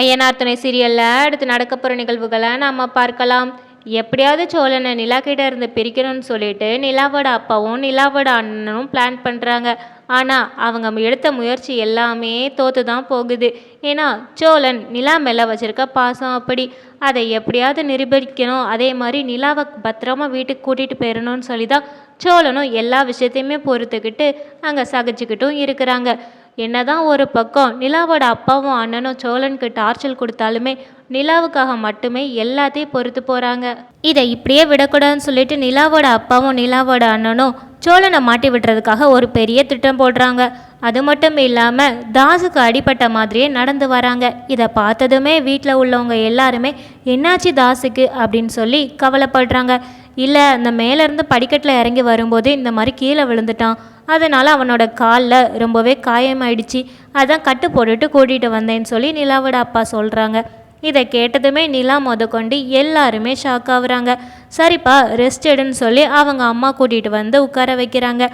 ஐயனார் துணை சீரியலில் அடுத்து நடக்க போகிற நிகழ்வுகளை நாம் பார்க்கலாம். எப்படியாவது சோழனை நிலா கிட்ட இருந்து பிரிக்கணும்னு சொல்லிட்டு நிலாவோட அப்பாவும் நிலாவோட அண்ணனும் பிளான் பண்ணுறாங்க ஆனால் அவங்க எடுத்த முயற்சி எல்லாமே தோத்து தான் போகுது. ஏன்னா சோழன் நிலா மேலே வச்சிருக்க பாசம் அப்படி. அதை எப்படியாவது நிரூபிக்கணும். அதே மாதிரி நிலாவை பத்திரமா வீட்டுக்கு கூட்டிகிட்டு போயிடணும்னு சொல்லி தான் சோழனும் எல்லா விஷயத்தையுமே பொறுத்துக்கிட்டு அங்கே சகிச்சுக்கிட்டும் இருக்கிறாங்க. என்னதான் ஒரு பக்கம் நிலாவோட அப்பாவும் அண்ணனும் சோழனுக்கு டார்ச்சல் கொடுத்தாலுமே நிலாவுக்காக மட்டுமே எல்லாத்தையும் பொறுத்து போகிறாங்க இதை இப்படியே விடக்கூடாதுன்னு சொல்லிட்டு நிலாவோட அப்பாவும் நிலாவோட அண்ணனும் சோழனை மாட்டி விடுறதுக்காக ஒரு பெரிய திட்டம் போடுறாங்க. அது மட்டும் இல்லாமல் தாஸுக்கு அடிபட்ட மாதிரியே நடந்து வராங்க. இதை பார்த்ததுமே வீட்டில் உள்ளவங்க எல்லாருமே என்னாச்சு தாஸுக்கு? அப்படின்னு சொல்லி கவலைப்படுறாங்க. இல்லை அந்த மேலேருந்து படிக்கட்டில் இறங்கி வரும்போது இந்த மாதிரி கீழே விழுந்துட்டான். அதனால் அவனோட காலில் ரொம்பவே காயமாயிடுச்சு. அதான் கட்டு போட்டுட்டு கூட்டிகிட்டு வந்தேன்னு சொல்லி நிலாவோட அப்பா சொல்கிறாங்க இதை கேட்டதுமே நிலா முதக்கொண்டு எல்லாருமே ஷாக் ஆகுறாங்க. சரிப்பா ரெஸ்ட் எடுன்னு சொல்லி அவங்க அம்மா கூட்டிகிட்டு வந்து உட்கார வைக்கிறாங்க.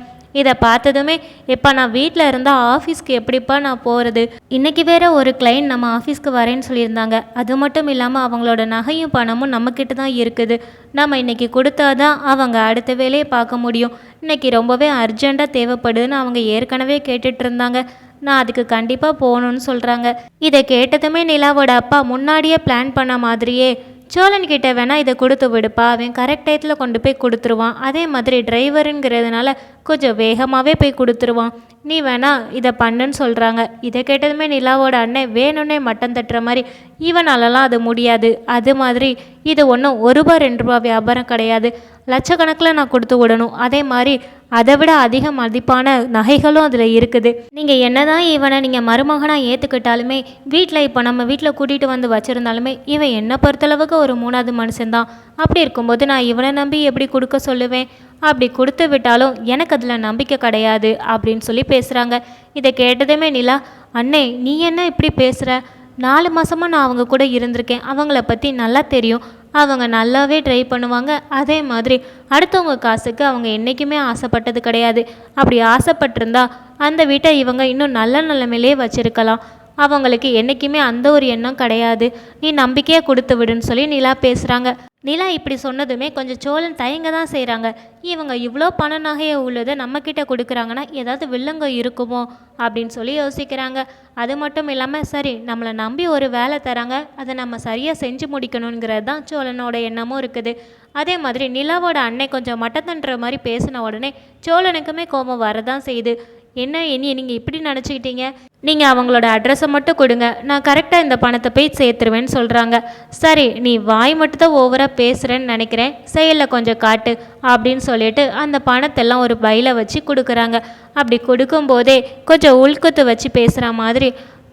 இதை பார்த்ததுமே இப்போ நான் வீட்டில் இருந்தால் ஆஃபீஸ்க்கு எப்படிப்பா நான் போகிறது இன்றைக்கி வேற ஒரு கிளைண்ட் நம்ம ஆஃபீஸ்க்கு வரேன்னு சொல்லியிருந்தாங்க. அது மட்டும் இல்லாமல் அவங்களோட நகையும் பணமும் நம்மக்கிட்ட தான் இருக்குது. நம்ம இன்றைக்கி கொடுத்தாதான் அவங்க அடுத்த வேலையை பார்க்க முடியும். இன்றைக்கி ரொம்பவே அர்ஜெண்ட்டாக தேவைப்படுதுன்னு அவங்க ஏற்கனவே கேட்டுட்டு இருந்தாங்க நான் அதுக்கு கண்டிப்பாக போகணுன்னு சொல்கிறாங்க இதை கேட்டதுமே நிலாவோட அப்பா முன்னாடியே பிளான் பண்ண மாதிரியே சோழன் கிட்டே வேணால் இதை கொடுத்து விடுப்பா. அவன் கரெக்ட் டயத்தில் கொண்டு போய் கொடுத்துருவான். அதே மாதிரி டிரைவருங்கிறதுனால கொஞ்சம் வேகமாகவே போய் கொடுத்துருவான். நீ வேணா இதை பண்ணுன்னு சொல்கிறாங்க இதை கேட்டதுமே நிலாவோட அண்ணன் வேணும்னே மட்டம் தட்டுற மாதிரி இவனாலலாம் அது முடியாது. அது மாதிரி இது ஒன்றும் ஒரு ரூபா ரெண்டு ரூபா வியாபாரம் கிடையாது. லட்சக்கணக்கில் நான் கொடுத்து விடணும். அதே மாதிரி அதை விட அதிக மதிப்பான நகைகளும் அதில் இருக்குது. நீங்கள் என்னதான் இவனை நீங்கள் மருமகனாக ஏற்றுக்கிட்டாலுமே வீட்டில் இப்போ நம்ம வீட்டில் கூட்டிகிட்டு வந்து வச்சுருந்தாலுமே இவன் என்னை பொறுத்தளவுக்கு ஒரு மூணாவது மனுஷன்தான். அப்படி இருக்கும்போது நான் இவனை நம்பி எப்படி கொடுக்க சொல்லுவேன்? அப்படி கொடுத்து விட்டாலும் எனக்கு அதில் நம்பிக்கை கிடையாது அப்படின்னு சொல்லி பேசுகிறாங்க இதை கேட்டதுமே நிலா அண்ணே நீ என்ன இப்படி பேசுகிற நாலு மாதமாக நான் அவங்க கூட இருந்திருக்கேன். அவங்கள பற்றி நல்லா தெரியும். அவங்க நல்லாவே ட்ரை பண்ணுவாங்க. அதே மாதிரி அடுத்தவங்க காசுக்கு அவங்க என்றைக்குமே ஆசைப்பட்டது கிடையாது. அப்படி ஆசைப்பட்டிருந்தா அந்த வீட்டை இவங்க இன்னும் நல்ல நிலைமையிலே வச்சுருக்கலாம். அவங்களுக்கு என்றைக்குமே அந்த ஒரு எண்ணம் கிடையாது. நீ நம்பிக்கையாக கொடுத்து விடுன்னு சொல்லி நிலா பேசுகிறாங்க நிலா இப்படி சொன்னதுமே கொஞ்சம் சோழன் தயங்க தான் செய்கிறாங்க இவங்க இவ்வளோ பண நகையை உள்ளதை நம்மக்கிட்ட கொடுக்குறாங்கன்னா ஏதாவது வில்லங்க இருக்குமோ? அப்படின்னு சொல்லி யோசிக்கிறாங்க. அது மட்டும் இல்லாமல் சரி நம்மளை நம்பி ஒரு வேலை தராங்க. அதை நம்ம சரியாக செஞ்சு முடிக்கணுங்கிறது தான் சோழனோட எண்ணமும் இருக்குது. அதே மாதிரி நிலாவோட அன்னை கொஞ்சம் மட்டத்தன்ற மாதிரி பேசின உடனே சோழனுக்குமே கோபம் வரதான் செய்யுது. என்ன இனி நீங்கள் இப்படி நினச்சிக்கிட்டீங்க? நீங்கள் அவங்களோட அட்ரஸை மட்டும் கொடுங்க. நான் கரெக்டாக இந்த பணத்தை போய் சேர்த்துருவேன்னு சொல்கிறாங்க சரி நீ வாய் மட்டும் தான் ஓவராக பேசுகிறேன்னு நினைக்கிறேன். செயலில் கொஞ்சம் காட்டு அப்படின்னு சொல்லிட்டு அந்த பணத்தெல்லாம் ஒரு பையில் வச்சு கொடுக்குறாங்க. அப்படி கொடுக்கும்போதே கொஞ்சம் உள்குத்து வச்சு பேசுகிற மாதிரி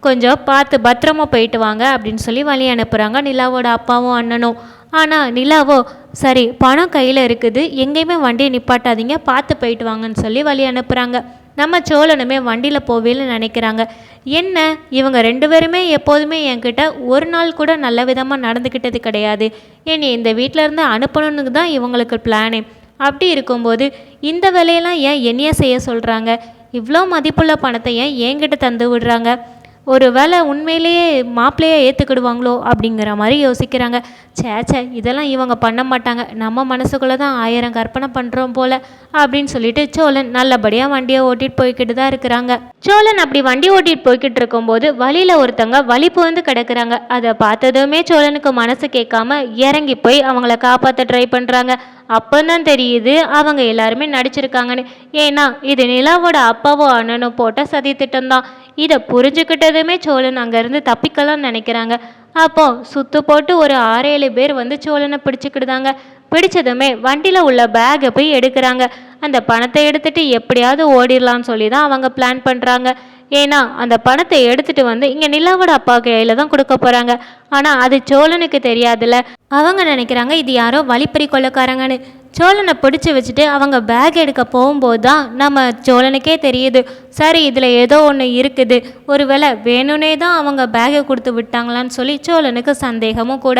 கொஞ்சம் பார்த்து பத்திரமா போயிட்டு வாங்க அப்படின்னு சொல்லி வழி அனுப்புகிறாங்க நிலாவோட அப்பாவும் அண்ணனும். ஆனால் நிலாவோ சரி பணம் கையில் இருக்குது. எங்கேயுமே வண்டியை நிப்பாட்டாதீங்க பார்த்து போயிட்டு வாங்கன்னு சொல்லி வழி அனுப்புகிறாங்க நம்ம சோழனுமே வண்டியில் போவேன்னு நினைக்கிறாங்க. என்ன? இவங்க ரெண்டு பேருமே எப்போதுமே என்கிட்ட ஒரு நாள் கூட நல்ல விதமாக நடந்துக்கிட்டது கிடையாது. என்னை இந்த வீட்டில் இருந்து அனுப்பணுன்னு தான் இவங்களுக்கு பிளானே அப்படி இருக்கும்போது இந்த வேலையெல்லாம் ஏன் என்னையே செய்ய சொல்கிறாங்க இவ்வளோ மதிப்புள்ள பணத்தை ஏன் என்கிட்ட தந்து விடுறாங்க? ஒரு வேளை உண்மையிலேயே மாப்பிள்ளையை ஏற்றுக்கிடுவாங்களோ அப்படிங்கிற மாதிரி யோசிக்கிறாங்க. சே சே இதெல்லாம் இவங்க பண்ண மாட்டாங்க. நம்ம மனசுக்குள்ளே தான் ஆயிரம் கற்பனை பண்ணுறோம் போல அப்படின்னு சொல்லிட்டு சோழன் நல்லபடியாக வண்டியை ஓட்டிகிட்டு போய்கிட்டு தான் இருக்கிறாங்க. சோழன் அப்படி வண்டி ஓட்டிகிட்டு போய்கிட்டு இருக்கும்போது வழியில் ஒருத்தங்க வழி வந்து கிடக்குறாங்க. அதை பார்த்ததுமே சோழனுக்கு மனசு கேட்காம இறங்கி போய் அவங்கள காப்பாற்ற ட்ரை பண்ணுறாங்க அப்போதான் தெரியுது அவங்க எல்லாருமே நடிச்சிருக்காங்கன்னு. ஏன்னா இது நிலாவோட அப்பாவோ அண்ணனும் போட்ட சதி திட்டம்தான். இதை புரிஞ்சுக்கிட்டதுமே சோழன் அங்கேருந்து தப்பிக்கலாம்னு நினைக்கிறாங்க. அப்போ சுத்து போட்டு ஒரு ஆறு ஏழு பேர் வந்து சோழனை பிடிச்சிக்கிடுதாங்க. பிடிச்சதுமே வண்டியில் உள்ள பேக்கை போய் எடுக்கிறாங்க. அந்த பணத்தை எடுத்துட்டு எப்படியாவது ஓடிடலாம்னு சொல்லி தான் அவங்க பிளான் பண்ணுறாங்க ஏன்னா அந்த பணத்தை எடுத்துட்டு வந்து இங்கே நிலாவோட அப்பா கையில் தான் கொடுக்க போகிறாங்க ஆனால் அது சோழனுக்கு தெரியாதுல்ல. அவங்க நினைக்கிறாங்க இது யாரோ வழிப்பறி கொள்ளக்காரங்கன்னு. சோழனை பிடிச்சி வச்சுட்டு அவங்க பேக் எடுக்க போகும்போது தான் நம்ம சோழனுக்கே தெரியுது. சரி இதில் ஏதோ ஒன்று இருக்குது. ஒருவேளை வேணும்னே தான் அவங்க பேக்கை கொடுத்து விட்டாங்களான்னு சொல்லி சோழனுக்கு சந்தேகமும் கூட.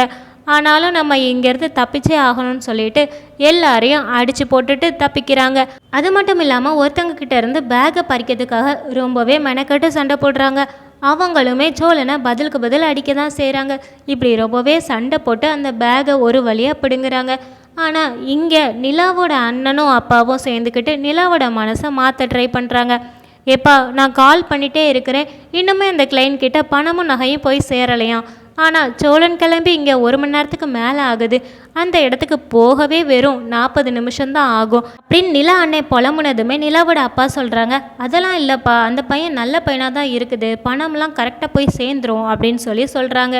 ஆனாலும் நம்ம இங்கேருந்து தப்பிச்சே ஆகணும்னு சொல்லிட்டு எல்லாரையும் அடித்து போட்டுட்டு தப்பிக்கிறாங்க. அது மட்டும் இல்லாமல் ஒருத்தங்க கிட்ட இருந்து பேக்கை பறிக்கிறதுக்காக ரொம்பவே மெனக்கட்டு சண்டை போடுறாங்க. அவங்களுமே சோழனை பதிலுக்கு பதில் அடிக்க தான் செய்கிறாங்க இப்படி ரொம்பவே சண்டை போட்டு அந்த பேகை ஒரு வழியாக பிடுங்குறாங்க. ஆனால் இங்கே நிலாவோட அண்ணனும் அப்பாவும் சேர்ந்துக்கிட்டு நிலாவோட மனசை மாற்ற ட்ரை பண்ணுறாங்க எப்பா நான் கால் பண்ணிகிட்டே இருக்கிறேன். இன்னுமே அந்த கிளைண்ட் கிட்ட பணமும் நகையும் போய் சேரலையாம். ஆனால் சோழன் கிளம்பி இங்கே ஒரு மணி நேரத்துக்கு மேலே ஆகுது. அந்த இடத்துக்கு போகவே வெறும் நாற்பது நிமிஷம்தான் ஆகும். அப்படின்னு நிலா அன்னை புலம்புனதுமே நிலாவோட அப்பா சொல்கிறாங்க அதெல்லாம் இல்லைப்பா அந்த பையன் நல்ல பையனாக தான் இருக்குது. பணம்லாம் கரெக்டாக போய் சேர்ந்துரும் அப்படின்னு சொல்லி சொல்கிறாங்க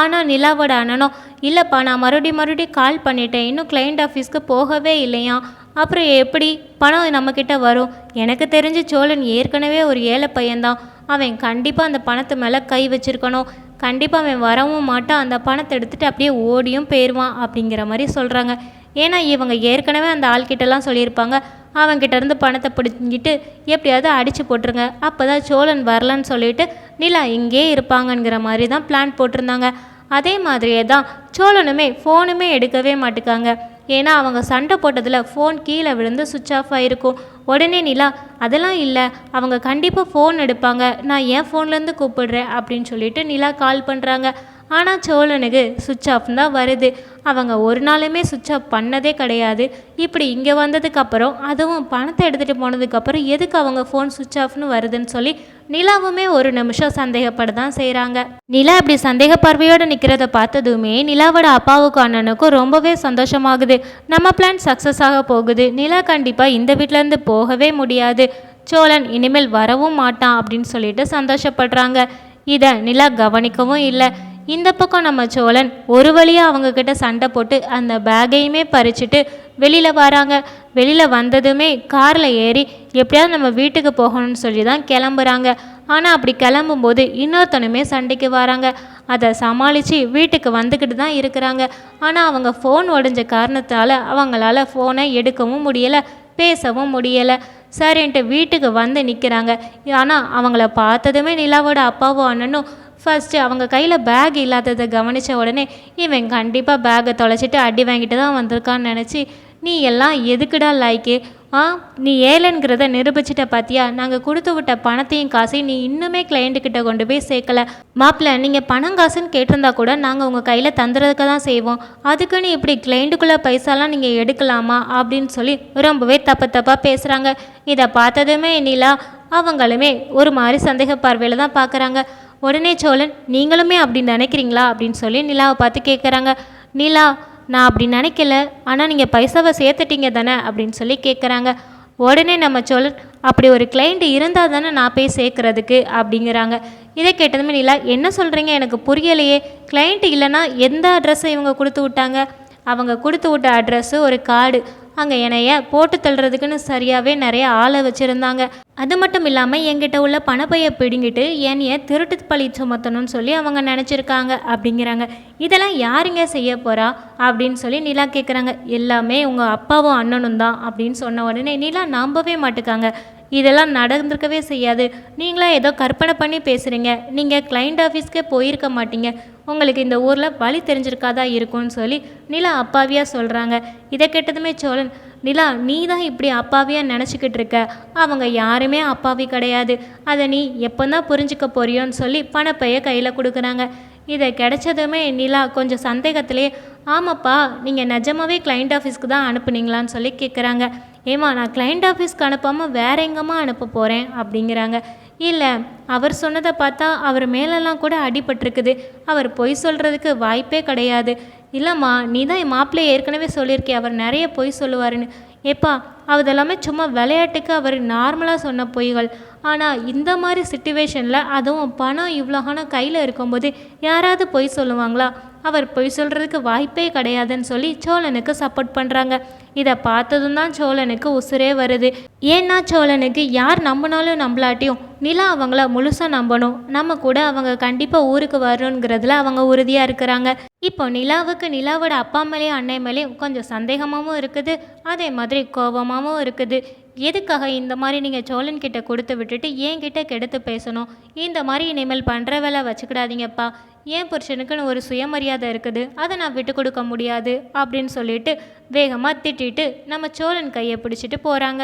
ஆனால் நிலாவோட அண்ணனும் இல்லைப்பா நான் மறுபடியும் மறுபடியும் கால் பண்ணிட்டேன். இன்னும் கிளைண்ட் ஆஃபீஸ்க்கு போகவே இல்லையா அப்புறம் எப்படி பணம் நம்மக்கிட்ட வரும்? எனக்கு தெரிஞ்சு சோழன் ஏற்கனவே ஒரு ஏழை பையன்தான். அவன் கண்டிப்பாக அந்த பணத்து மேலே கை வச்சிருக்கணும். கண்டிப்பாக அவன் வரவும் மாட்டான். அந்த பணத்தை எடுத்துகிட்டு அப்படியே ஓடியும் போயிடுவான் அப்படிங்கிற மாதிரி சொல்கிறாங்க ஏன்னா இவங்க ஏற்கனவே அந்த ஆள்கிட்டலாம் சொல்லியிருப்பாங்க. அவன்கிட்ட இருந்து பணத்தை பிடிங்கிட்டு எப்படியாவது அடித்து போட்டுருங்க. அப்போ தான் சோழன் வரலன்னு சொல்லிட்டு நிலா இங்கே இருப்பாங்கங்கிற மாதிரி தான் பிளான் போட்டிருந்தாங்க. அதே மாதிரியே தான் சோழனுமே ஃபோனுமே எடுக்கவே மாட்டுக்காங்க. ஏன்னா அவங்க சண்டை போட்டதில் ஃபோன் கீழே விழுந்து சுவிட்ச் ஆஃப் ஆகிருக்கும் உடனே நிலா அதெல்லாம் இல்லை. அவங்க கண்டிப்பாக ஃபோன் எடுப்பாங்க. நான் என் ஃபோன்லேருந்து கூப்பிடுறேன்? அப்படின்னு சொல்லிட்டு நிலா கால் பண்ணுறாங்க ஆனால் சோழனுக்கு சுவிட்ச் ஆஃப் தான் வருது. அவங்க ஒரு நாளுமே சுவிட்ச் ஆஃப் பண்ணதே கிடையாது. இப்படி இங்கே வந்ததுக்கப்புறம் அதுவும் பணத்தை எடுத்துகிட்டு போனதுக்கப்புறம் எதுக்கு அவங்க ஃபோன் சுவிட்ச் ஆஃப்னு வருதுன்னு சொல்லி நிலாவுமே ஒரு நிமிஷம் சந்தேகப்பட தான் செய்கிறாங்க நிலா இப்படி சந்தேக பார்வையோடு நிற்கிறத பார்த்ததுமே நிலாவோட அப்பாவுக்கும் அண்ணனுக்கும் ரொம்பவே சந்தோஷமாகுது. நம்ம பிளான் சக்ஸஸ் ஆக போகுது. நிலா கண்டிப்பாக இந்த வீட்டிலேருந்து போகவே முடியாது. சோழன் இனிமேல் வரவும் மாட்டான் அப்படின்னு சொல்லிட்டு சந்தோஷப்படுறாங்க. இதை நிலா கவனிக்கவும் இல்லை. இந்த பக்கம் நம்ம சோழன் ஒரு வழியாக அவங்கக்கிட்ட சண்டை போட்டு அந்த பேக்கையுமே பறிச்சுட்டு வெளியில் வராங்க. வெளியில் வந்ததுமே காரில் ஏறி எப்படியாவது நம்ம வீட்டுக்கு போகணும்னு சொல்லி தான் கிளம்புறாங்க. ஆனால் அப்படி கிளம்பும்போது இன்னொருத்தனுமே சண்டைக்கு வராங்க. அதை சமாளித்து வீட்டுக்கு வந்துக்கிட்டு தான் இருக்கிறாங்க. ஆனால் அவங்க ஃபோன் உடஞ்ச காரணத்தால் அவங்களால ஃபோனை எடுக்கவும் முடியலை பேசவும் முடியலை. சரின்ட்டு வீட்டுக்கு வந்து நிற்கிறாங்க ஆனால் அவங்கள பார்த்ததுமே நிலாவோட அப்பாவும் அண்ணனும் ஃபஸ்ட்டு அவங்க கையில் பேக் இல்லாததை கவனித்த உடனே இவன் கண்டிப்பாக பேக்கை தொலைச்சிட்டு அடி வாங்கிட்டு தான் வந்திருக்கான்னு நினச்சி நீ எல்லாம் எதுக்குடா லைக்கு ஆ நீ ஏழைங்கிறத நிரூபிச்சிட்ட பார்த்தியா நாங்கள் கொடுத்து விட்ட பணத்தையும் காசையும் நீ இன்னுமே கிளைண்ட்டுக்கிட்ட கொண்டு போய் சேர்க்கல. மாப்பிள்ள நீங்கள் பணம் காசுன்னு கேட்டிருந்தா கூட நாங்கள் உங்கள் கையில் தந்துறதுக்கு தான் செய்வோம். அதுக்குன்னு இப்படி கிளைண்ட்டுக்குள்ளே பைசாலாம் நீங்கள் எடுக்கலாமா? அப்படின்னு சொல்லி ரொம்பவே தப்பு தப்பாக பேசுகிறாங்க இதை பார்த்ததுமே நிலா அவங்களுமே ஒரு மாதிரி சந்தேக பார்வையில் தான் பார்க்குறாங்க உடனே சோழன் நீங்களுமே அப்படி நினைக்கிறீங்களா? அப்படின்னு சொல்லி நிலாவை பார்த்து கேட்குறாங்க நிலா நான் அப்படி நினைக்கல. ஆனால் நீங்கள் பைசாவை சேர்த்துட்டீங்க தானே? அப்படின்னு சொல்லி கேட்குறாங்க உடனே நம்ம சோழன் அப்படி ஒரு கிளைண்ட் இருந்தால் தானே நான் போய் சேர்க்குறதுக்கு? அப்படிங்கிறாங்க. இதை கேட்டதுமே நிலா என்ன சொல்கிறீங்க எனக்கு புரியலையே. கிளைண்ட் இல்லைன்னா எந்த அட்ரஸை இவங்க கொடுத்து விட்டாங்க? அவங்க கொடுத்து விட்ட அட்ரஸ்ஸு ஒரு கார்டு. அங்கே என்னைய போட்டு தள்ளுறதுக்குன்னு சரியாகவே நிறைய ஆளை வச்சுருந்தாங்க. அது மட்டும் இல்லாமல் என்கிட்ட உள்ள பணப்பையை பிடுங்கிட்டு என்னைய திருட்டு பழி சுமத்தணும்னு சொல்லி அவங்க நினச்சிருக்காங்க அப்படிங்கிறாங்க. இதெல்லாம் யாருங்க செய்ய போகிறா அப்படின்னு சொல்லி நிலா கேட்குறாங்க எல்லாமே உங்கள் அப்பாவும் அண்ணனும் தான் அப்படின்னு சொன்ன உடனே நிலா நம்பவே மாட்டுக்காங்க. இதெல்லாம் நடந்திருக்கவே செய்யாது. நீங்களாம் ஏதோ கற்பனை பண்ணி பேசுகிறீங்க நீங்கள் கிளைண்ட் ஆஃபீஸ்க்கே போயிருக்க மாட்டீங்க. உங்களுக்கு இந்த ஊரில் வழி தெரிஞ்சிருக்காதா இருக்கும்னு சொல்லி நிலா அப்பாவியாக சொல்கிறாங்க இதை கேட்டதுமே சோழன் நிலா நீ தான் இப்படி அப்பாவியாக நினச்சிக்கிட்டு இருக்க? அவங்க யாருமே அப்பாவி கிடையாது. அதை நீ எப்போ தான் புரிஞ்சுக்க போறியோன்னு சொல்லி பணப்பைய கையில் கொடுக்குறாங்க. இதை கிடைச்சதுமே நிலா கொஞ்சம் சந்தேகத்திலே ஆமாப்பா நீங்கள் நிஜமாவே கிளைண்ட் ஆஃபீஸ்க்கு தான் அனுப்புனீங்களான்னு சொல்லி கேட்குறாங்க ஏமா நான் கிளைண்ட் ஆஃபீஸ்க்கு அனுப்பாமல் வேற எங்கம்மா அனுப்ப போகிறேன் அப்படிங்கிறாங்க. இல்லை அவர் சொன்னதை பார்த்தா அவர் மேலெல்லாம் கூட அடிபட்டிருக்குது. அவர் பொய் சொல்கிறதுக்கு வாய்ப்பே கிடையாது. இல்லைம்மா நீ தான் என் மாப்பிள்ளைய ஏற்கனவே சொல்லியிருக்கே அவர் நிறைய பொய் சொல்லுவாருன்னு. ஏப்பா அதெல்லாமே சும்மா விளையாட்டுக்கு அவர் நார்மலாக சொன்ன பொய்கள். ஆனால் இந்த மாதிரி சுச்சுவேஷனில் அதுவும் பணம் இவ்வளோ ஆனால் கையில் இருக்கும்போது யாராவது பொய் சொல்லுவாங்களா? அவர் பொய் சொல்கிறதுக்கு வாய்ப்பே கிடையாதுன்னு சொல்லி சோழனுக்கு சப்போர்ட் பண்ணுறாங்க இதை பார்த்ததும் தான் சோழனுக்கு உசுரே வருது. ஏன்னா சோழனுக்கு யார் நம்பினாலும் நம்பலாட்டியும் நிலா அவங்கள முழுசாக நம்பணும். நம்ம கூட அவங்க கண்டிப்பாக ஊருக்கு வரணுங்கிறதுல அவங்க உறுதியாக இருக்கிறாங்க. இப்போ நிலாவுக்கு நிலாவோட அப்பா மேலேயும் அன்னை மேலேயும் கொஞ்சம் சந்தேகமாகவும் இருக்குது. அதே மாதிரி கோபமாகவும் இருக்குது. எதுக்காக இந்த மாதிரி நீங்கள் சோழன்கிட்ட கொடுத்து விட்டுட்டு என்கிட்ட கெடுத்து பேசணும்? இந்த மாதிரி இனிமேல் பண்ணுற வேலை வச்சுக்கிடாதீங்கப்பா. என் புருஷனுக்குன்னு ஒரு சுயமரியாதை இருக்குது. அதை நான் விட்டு கொடுக்க முடியாது அப்படின்னு சொல்லிட்டு வேகமாக திட்டிட்டு நம்ம சோழன் கையை பிடிச்சிட்டு போகிறாங்க